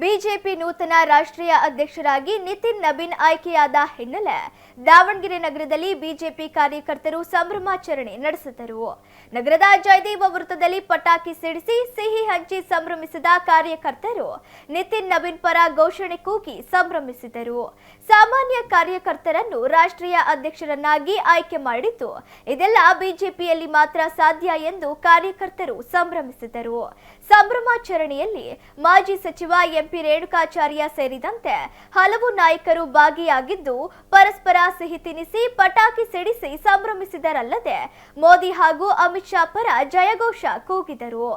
BJP ನೂತನ ರಾಷ್ಟ್ರೀಯ ಅಧ್ಯಕ್ಷರಾಗಿ ನಿತಿನ್ ನಬೀನ್ ಆಯ್ಕೆಯಾದ ಹಿನ್ನೆಲೆ ದಾವಣಗೆರೆ ನಗರದಲ್ಲಿ ಬಿಜೆಪಿ ಕಾರ್ಯಕರ್ತರು ಸಂಭ್ರಮಾಚರಣೆ ನಡೆಸಿದರು. ನಗರದ ಜಯದೇವ ವೃತ್ತದಲ್ಲಿ ಪಟಾಕಿ ಸಿಡಿಸಿ ಸಿಹಿ ಹಂಚಿ ಸಂಭ್ರಮಿಸಿದ ಕಾರ್ಯಕರ್ತರು ನಿತಿನ್ ನಬೀನ್ ಪರ ಘೋಷಣೆ ಕೂಗಿ ಸಂಭ್ರಮಿಸಿದರು. ಸಾಮಾನ್ಯ ಕಾರ್ಯಕರ್ತರನ್ನು ರಾಷ್ಟ್ರೀಯ ಅಧ್ಯಕ್ಷರನ್ನಾಗಿ ಆಯ್ಕೆ ಮಾಡಿದ್ದು, ಇದೆಲ್ಲ ಬಿಜೆಪಿಯಲ್ಲಿ ಮಾತ್ರ ಸಾಧ್ಯ ಎಂದು ಕಾರ್ಯಕರ್ತರು ಸಂಭ್ರಮಿಸಿದರು. ಸಂಭ್ರಮಾಚರಣೆಯಲ್ಲಿ ಮಾಜಿ ಸಚಿವ ಎಂಪಿ ರೇಣುಕಾಚಾರ್ಯ ಸೇರಿದಂತೆ ಹಲವು ನಾಯಕರು ಭಾಗಿಯಾಗಿದ್ದು ಪರಸ್ಪರ ಸಿಹಿ ತಿನ್ನಿಸಿ ಪಟಾಕಿ ಸಿಡಿಸಿ ಸಂಭ್ರಮಿಸಿದರಲ್ಲದೆ ಮೋದಿ ಹಾಗೂ ಅಮಿತ್ ಶಾ ಪರ ಜಯಘೋಷ ಕೂಗಿದರು.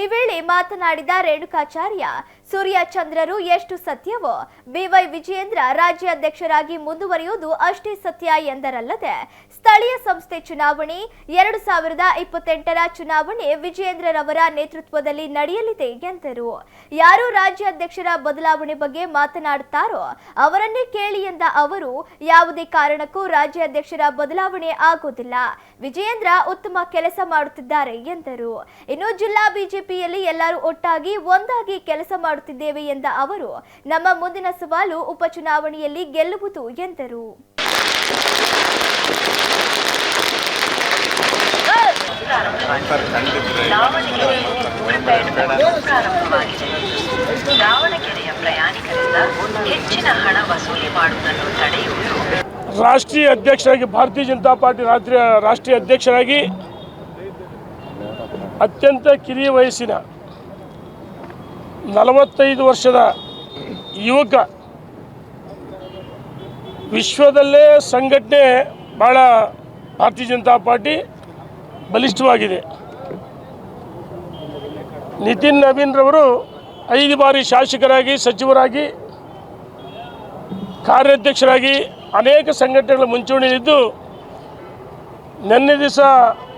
ಈ ವೇಳೆ ಮಾತನಾಡಿದ ರೇಣುಕಾಚಾರ್ಯ ಸೂರ್ಯ ಚಂದ್ರರು ಎಷ್ಟು ಸತ್ಯವೋ ಬಿವೈ ವಿಜಯೇಂದ್ರ ರಾಜ್ಯಾಧ್ಯಕ್ಷರಾಗಿ ಮುಂದುವರಿಯುವುದು ಅಷ್ಟೇ ಸತ್ಯ ಎಂದರಲ್ಲದೆ ಸ್ಥಳೀಯ ಸಂಸ್ಥೆ ಚುನಾವಣೆ, ಎರಡು ಸಾವಿರದ ಇಪ್ಪತ್ತೆಂಟರ ಚುನಾವಣೆ ವಿಜಯೇಂದ್ರರವರ ನೇತೃತ್ವದಲ್ಲಿ ನಡೆಯಲಿದೆ ಎಂದರು. ಯಾರು ರಾಜ್ಯಾಧ್ಯಕ್ಷರ ಬದಲಾವಣೆ ಬಗ್ಗೆ ಮಾತನಾಡುತ್ತಾರೋ ಅವರನ್ನೇ ಕೇಳಿ ಎಂದ ಅವರು, ಯಾವುದೇ ಕಾರಣಕ್ಕೂ ರಾಜ್ಯಾಧ್ಯಕ್ಷರ ಬದಲಾವಣೆ ಆಗುವುದಿಲ್ಲ. ವಿಜಯೇಂದ್ರ ಉತ್ತಮ ಕೆಲಸ ಮಾಡುತ್ತಿದ್ದಾರೆ ಎಂದರು. ಇನ್ನು ಜಿಲ್ಲಾ ಬಿಜೆಪಿಯಲ್ಲಿ ಎಲ್ಲರೂ ಒಟ್ಟಾಗಿ ಒಂದಾಗಿ ಕೆಲಸ ಮಾಡುತ್ತಿದ್ದೇವೆ ಎಂದ ಅವರು, ನಮ್ಮ ಮುಂದಿನ ಸವಾಲು ಉಪಚುನಾವಣೆಯಲ್ಲಿ ಗೆಲ್ಲುವುದು ಎಂದರು. ಪ್ರಾರಂಭವಾಗಿದೆ ಹೆಚ್ಚಿನ ಹಣ ವಸೂಲಿ ಮಾಡುವುದನ್ನು ತಡೆಯುವುದು. ರಾಷ್ಟ್ರೀಯ ಅಧ್ಯಕ್ಷರಾಗಿ, ಭಾರತೀಯ ಜನತಾ ಪಾರ್ಟಿ ರಾಷ್ಟ್ರೀಯ ರಾಷ್ಟ್ರೀಯ ಅಧ್ಯಕ್ಷರಾಗಿ ಅತ್ಯಂತ ಕಿರಿಯ ವಯಸ್ಸಿನ ನಲವತ್ತೈದು ವರ್ಷದ ಯುವಕ ವಿಶ್ವದಲ್ಲೇ ಸಂಘಟನೆ ಭಾಳ ಭಾರತೀಯ ಜನತಾ ಪಾರ್ಟಿ ಬಲಿಷ್ಠವಾಗಿದೆ. ನಿತಿನ್ ನವೀನ್ರವರು ಐದು ಬಾರಿ ಶಾಸಕರಾಗಿ, ಸಚಿವರಾಗಿ ಕಾರ್ಯಾಧ್ಯಕ್ಷರಾಗಿ ಅನೇಕ ಸಂಘಟನೆಗಳ ಮುಂಚೂಣಿಯಲ್ಲಿದ್ದು, ನಿನ್ನೆ ದಿವಸ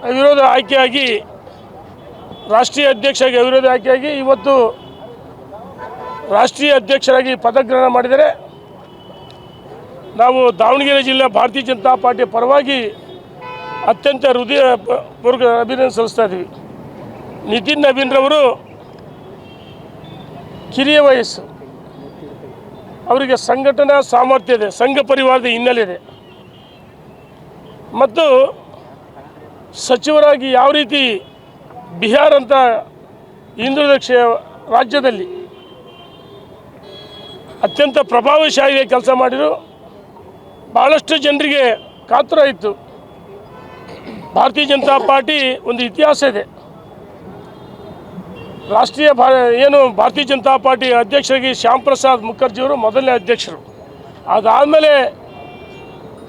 ಅವಿರೋಧ ಆಯ್ಕೆಯಾಗಿ, ರಾಷ್ಟ್ರೀಯ ಅಧ್ಯಕ್ಷರಾಗಿ ಅವಿರೋಧ ಆಯ್ಕೆಯಾಗಿ ಇವತ್ತು ರಾಷ್ಟ್ರೀಯ ಅಧ್ಯಕ್ಷರಾಗಿ ಪದಗ್ರಹಣ ಮಾಡಿದರೆ, ನಾವು ದಾವಣಗೆರೆ ಜಿಲ್ಲೆ ಭಾರತೀಯ ಜನತಾ ಪಾರ್ಟಿ ಪರವಾಗಿ ಅತ್ಯಂತ ಹೃದಯ ಪ- ಪೂರ್ವಕ ಅಭಿನಂದನೆ ಸಲ್ಲಿಸ್ತಾ ಇದ್ದೀವಿ. ನಿತಿನ್ ನವೀನ್ರವರು ಕಿರಿಯ ವಯಸ್ಸು. ಅವರಿಗೆ ಸಂಘಟನಾ ಸಾಮರ್ಥ್ಯ ಇದೆ, ಸಂಘ ಪರಿವಾರದ ಹಿನ್ನೆಲೆ ಇದೆ. ಮತ್ತು ಸಚಿವರಾಗಿ ಯಾವ ರೀತಿ ಬಿಹಾರ್ ಅಂತ ಹಿಂದುಳಿದ ರಾಜ್ಯದಲ್ಲಿ ಅತ್ಯಂತ ಪ್ರಭಾವಶಾಲಿಯಾಗಿ ಕೆಲಸ ಮಾಡಿದರು ಭಾಳಷ್ಟು ಜನರಿಗೆ ಕಾತುರ ಇತ್ತು. ಭಾರತೀಯ ಜನತಾ ಪಾರ್ಟಿ ಒಂದು ಇತಿಹಾಸ ಇದೆ. ರಾಷ್ಟ್ರೀಯ ಭಾ ಏನು ಭಾರತೀಯ ಜನತಾ ಪಾರ್ಟಿ ಅಧ್ಯಕ್ಷರಾಗಿ ಶ್ಯಾಮ್ ಪ್ರಸಾದ್ ಮುಖರ್ಜಿಯವರು ಮೊದಲನೇ ಅಧ್ಯಕ್ಷರು. ಅದಾದಮೇಲೆ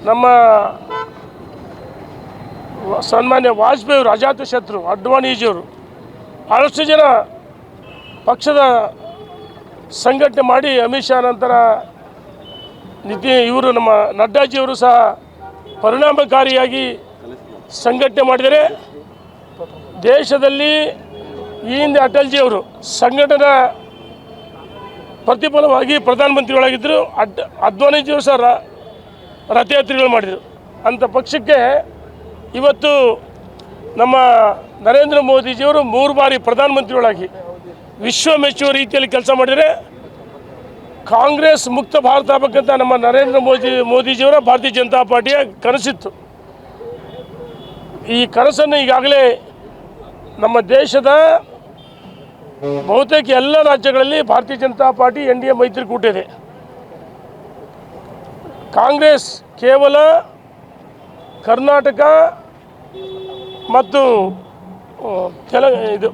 ನಮ್ಮ ಸನ್ಮಾನ್ಯ ವಾಜಪೇಯಿ ಅಜಾತ ಶತ್ರು ಅಡ್ವಾಣಿಜಿಯವರು ಭಾಳಷ್ಟು ಜನ ಪಕ್ಷದ ಸಂಘಟನೆ ಮಾಡಿ ಅಮಿತ್ ಶಾ ನಂತರ ನಿತಿ ಇವರು ನಮ್ಮ ನಡ್ಡಾಜಿಯವರು ಸಹ ಪರಿಣಾಮಕಾರಿಯಾಗಿ ಸಂಘಟನೆ ಮಾಡಿದರೆ ದೇಶದಲ್ಲಿ ಈ ಹಿಂದೆ ಅಟಲ್ಜಿಯವರು ಸಂಘಟನಾ ಪ್ರತಿಫಲವಾಗಿ ಪ್ರಧಾನಮಂತ್ರಿಗಳಾಗಿದ್ದರು ಅಡ್ ಅದ್ವಾನಿಜಿಯವರು ದಿವಸ ರಥಯಾತ್ರೆಗಳು ಮಾಡಿದರು. ಅಂಥ ಪಕ್ಷಕ್ಕೆ ಇವತ್ತು ನಮ್ಮ ನರೇಂದ್ರ ಮೋದಿಜಿಯವರು ಮೂರು ಬಾರಿ ಪ್ರಧಾನಮಂತ್ರಿಗಳಾಗಿ ವಿಶ್ವ ಮೆಚ್ಚುವ ರೀತಿಯಲ್ಲಿ ಕೆಲಸ ಮಾಡಿದರೆ ಕಾಂಗ್ರೆಸ್ ಮುಕ್ತ ಭಾರತ ಆಗಬೇಕಂತ ನಮ್ಮ ನರೇಂದ್ರ ಮೋದಿ ಮೋದಿಜಿಯವರ ಭಾರತೀಯ ಜನತಾ ಪಾರ್ಟಿಯ ಕನಸಿತ್ತು. ಈ ಕನಸನ್ನು ಈಗಾಗಲೇ ನಮ್ಮ ದೇಶದ ಬಹುತೇಕ ಎಲ್ಲ ರಾಜ್ಯಗಳಲ್ಲಿ Bharatiya Janata party N D A ಮೈತ್ರಿಕೂಟ ಇದೆ. ಕಾಂಗ್ರೆಸ್ ಕೇವಲ ಕರ್ನಾಟಕ ಮತ್ತು ತೆಲ ಇದು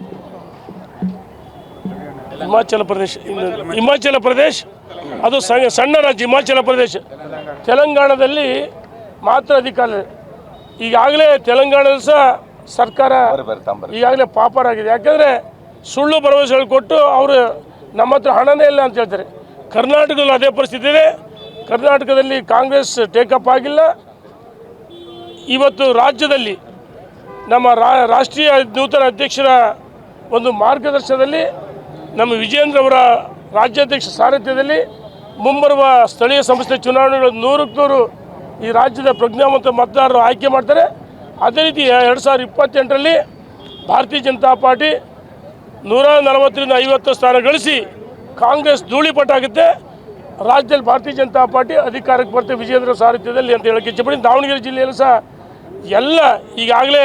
ಹಿಮಾಚಲ ಪ್ರದೇಶ ಹಿಮಾಚಲ ಪ್ರದೇಶ ಅದು ಸಣ್ಣ ಸಣ್ಣ ರಾಜ್ಯ ಹಿಮಾಚಲ ಪ್ರದೇಶ. ತೆಲಂಗಾಣದಲ್ಲಿ ಮಾತ್ರ ಅಧಿಕಾರ ಈಗಾಗಲೇ ತೆಲಂಗಾಣದಲ್ಲಿ ಸಹ ಸರ್ಕಾರ ಈಗಾಗಲೇ ಪಾಪರ್ ಆಗಿದೆ ಯಾಕಂದರೆ ಸುಳ್ಳು ಭರವಸೆಗಳು ಕೊಟ್ಟು ಅವರು ನಮ್ಮ ಹತ್ರ ಹಣನೇ ಇಲ್ಲ ಅಂತ ಹೇಳ್ತಾರೆ. ಕರ್ನಾಟಕದಲ್ಲಿ ಅದೇ ಪರಿಸ್ಥಿತಿ ಇದೆ. ಕರ್ನಾಟಕದಲ್ಲಿ ಕಾಂಗ್ರೆಸ್ ಟೇಕಪ್ ಆಗಿಲ್ಲ. ಇವತ್ತು ರಾಜ್ಯದಲ್ಲಿ ನಮ್ಮ ರಾಷ್ಟ್ರೀಯ ನೂತನ ಅಧ್ಯಕ್ಷರ ಒಂದು ಮಾರ್ಗದರ್ಶನದಲ್ಲಿ ನಮ್ಮ ವಿಜೇಂದ್ರ ಅವರ ರಾಜ್ಯಾಧ್ಯಕ್ಷ ಸಾರಥ್ಯದಲ್ಲಿ ಮುಂಬರುವ ಸ್ಥಳೀಯ ಸಂಸ್ಥೆ ಚುನಾವಣೆಗಳು ನೂರಕ್ಕೆ ನೂರು ಈ ರಾಜ್ಯದ ಪ್ರಜ್ಞಾವಂತ ಮತದಾರರು ಆಯ್ಕೆ ಮಾಡ್ತಾರೆ. ಅದೇ ರೀತಿ ಎರಡು ಸಾವಿರದ ಇಪ್ಪತ್ತೆಂಟರಲ್ಲಿ ಭಾರತೀಯ ಜನತಾ ಪಾರ್ಟಿ ನೂರ ನಲವತ್ತರಿಂದ ಐವತ್ತು ಸ್ಥಾನ ಗಳಿಸಿ ಕಾಂಗ್ರೆಸ್ ಧೂಳಿಪಟ್ಟಾಗುತ್ತೆ ರಾಜ್ಯದಲ್ಲಿ ಭಾರತೀಯ ಜನತಾ ಪಾರ್ಟಿ ಅಧಿಕಾರಕ್ಕೆ ಬರುತ್ತೆ ವಿಜೇಂದ್ರ ಸಾರಥ್ಯದಲ್ಲಿ ಅಂತ ಹೇಳಕ್ಕೆ ಇಚ್ಛಪಡಿ ದಾವಣಗೆರೆ ಜಿಲ್ಲೆಯಲ್ಲೂ ಸಹ ಎಲ್ಲ ಈಗಾಗಲೇ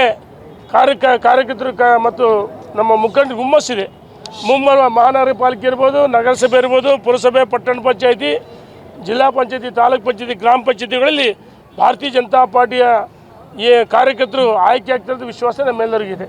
ಕಾರ್ಯಕ ಕಾರ್ಯಕರ್ತರು ಕ ಮತ್ತು ನಮ್ಮ ಮುಖಂಡ ಹುಮ್ಮಸ್ಸಿದೆ. ಮುಂಬರುವ ಮಹಾನಗರ ಪಾಲಿಕೆ ಇರ್ಬೋದು, ನಗರಸಭೆ ಇರ್ಬೋದು, ಪುರಸಭೆ, ಪಟ್ಟಣ ಪಂಚಾಯಿತಿ, ಜಿಲ್ಲಾ ಪಂಚಾಯತಿ, ತಾಲೂಕ್ ಪಂಚಾಯತಿ, ಗ್ರಾಮ ಪಂಚಾಯತಿಗಳಲ್ಲಿ ಭಾರತೀಯ ಜನತಾ ಪಾರ್ಟಿಯ ಈ ಕಾರ್ಯಕರ್ತರು ಆಯ್ಕೆ ಆಗ್ತಿರೋದು ವಿಶ್ವಾಸ ನಮ್ಮೆಲ್ಲರಿಗಿದೆ.